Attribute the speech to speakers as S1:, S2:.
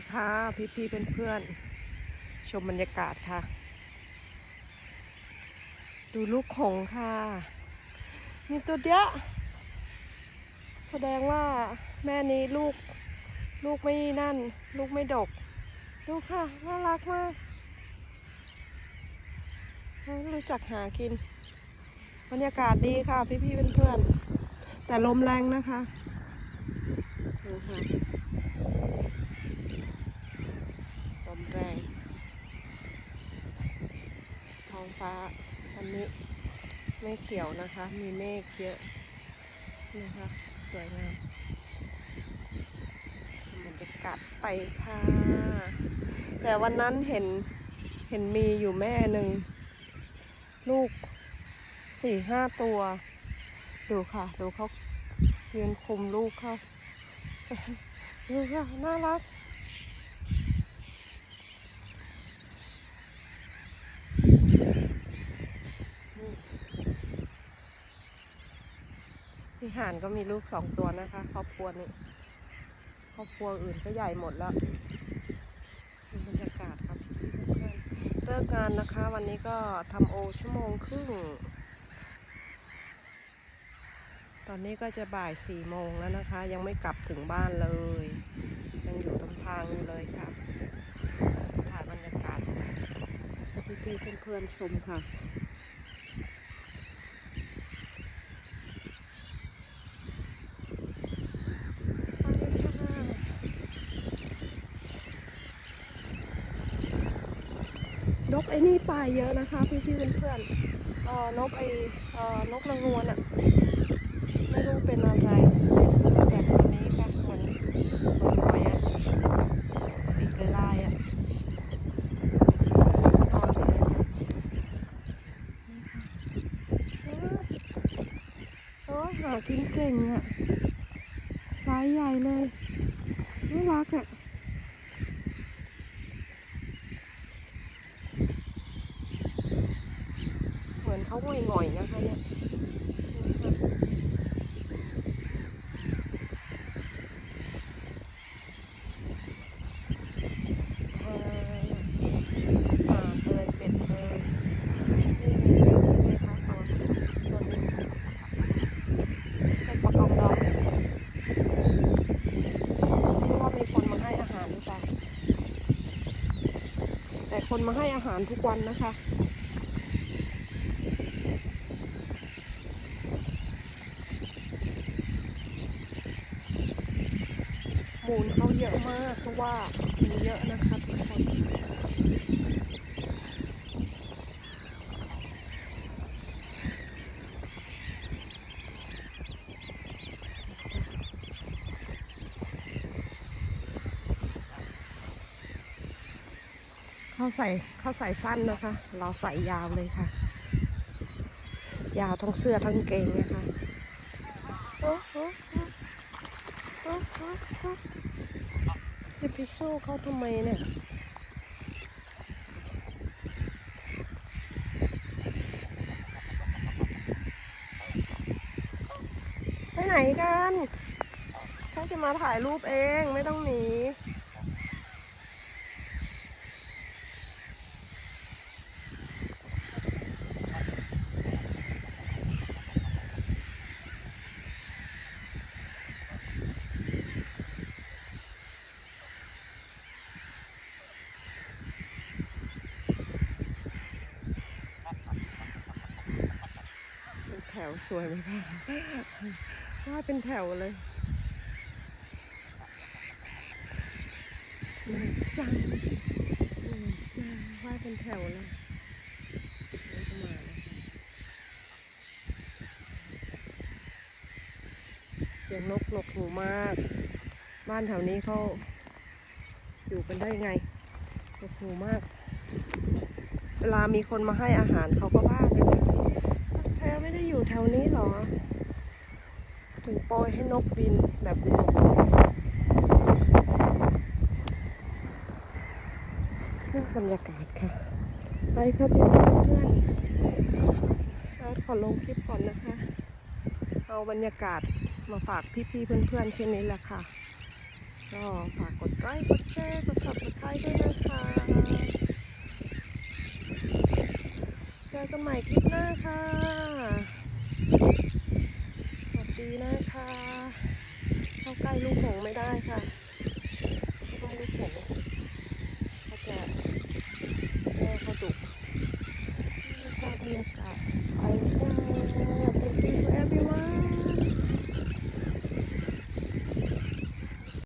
S1: ดีค่ะ พี่พี่เพื่อนเพื่อนๆชมบรรยากาศค่ะ ดูลูกหงค่ะ มีตัวเดียวแสดงว่าแม่นี้ลูก ลูกไม่นั่น ลูกไม่ดก ดูค่ะ น่ารักมากรู้จักหากิน บรรยากาศดีค่ะ พี่พี่เพื่อนๆแต่ลมแรงนะคะดูค่ะ ลมแรง ท้อง ฟ้าวันนี้ไม่เขียวนะคะ มีเมฆเยอะนะคะ สวยงามบรรยากาศไปค่ะ แต่วันนั้นเห็นเห็นมีอยู่แม่หนึ่ง ลูกสี่ห้าตัว ดูค่ะ ดูเขายืนคุมลูกเขาดูค่ะ น่ารัก ที่ ห่านก็มีลูกสองตัวนะคะครอบครัวนี้ครอบครัวอื่นก็ใหญ่หมดแล้วบรรยากาศครับเลิกงานนะคะ วันนี้ก็ทำโอชั่วโมงครึ่ง ตอนนี้ก็จะบ่ายสี่โมงแล้วนะคะ ยังไม่กลับถึงบ้านเลย ยังอยู่ตรงทางอยู่เลยค่ะถ่ายบรรยากาศให้พี่ๆเพื่อนๆชมค่ะ น กไอ้นี่ตายเยอะนะคะพี่พี่เพื่อนๆเอ่อนกไอ้เอ่อนกนางนวลอะไม่รู้เป็นอะไรแบบตัวนี้ค่ะเหมือนเหมือนหอยอะสีลายๆอะนอนไปเลยค่ะโอ้ยหากินเก่งอะไซส์ใหญ่เลยน่ารักอะ เขาง่อยๆนะคะเนี่ยเอ่ออ่าเอยเป็ดเอยนี่มีเยอะคะตัวตัวนี้ใส่ปลากองดองไม่ว่ามีคนมาให้อาหารหรือเปล่าแต่คนมาให้อาหารทุกวันนะคะ มูลเขาเยอะมากเพราะว่ามีเยอะนะคะทุกคนเขาใส่เขาใส่สั้นนะคะ เราใส่ยาวเลยค่ะ ยาวทั้งเสื้อทั้งกงเกงนะคะโอ้โห จะไปสู้เขาทำไมเนี่ยไปไหนกันเขาจะมาถ่ายรูปเองไม่ต้องหนี วสวยไหมคะว่าเป็นแถวเลยจังจังว่าเป็นแถวเลยมาเสียงนกหนกหูมาก บ้านแถวนี้เขาอยู่กันได้ไงหนกหูมาก เวลามีคนมาให้อาหารเขาก็ว่ากันะ อยู่แถวนี้หรอ ถึงปล่อยให้นกบินแบบนกนี่บรรยากาศค่ะ ไปครับเพื่อนๆอาขอลงคลิปก่อนนะคะ เอาบรรยากาศมาฝากพี่ๆเพื่อนๆแค่นี้แหละค่ะ ก็ฝากกดไลค์กดแชร์กด subscribe ด้วยนะคะเจอกันใหม่คลิปหน้าค่ะ สวัสดีนะคะเข้าใกล้ลูกหงไม่ได้ค่ะเพราลูกหงเขาจะแม่เขาดุถ้ามีโอกาด้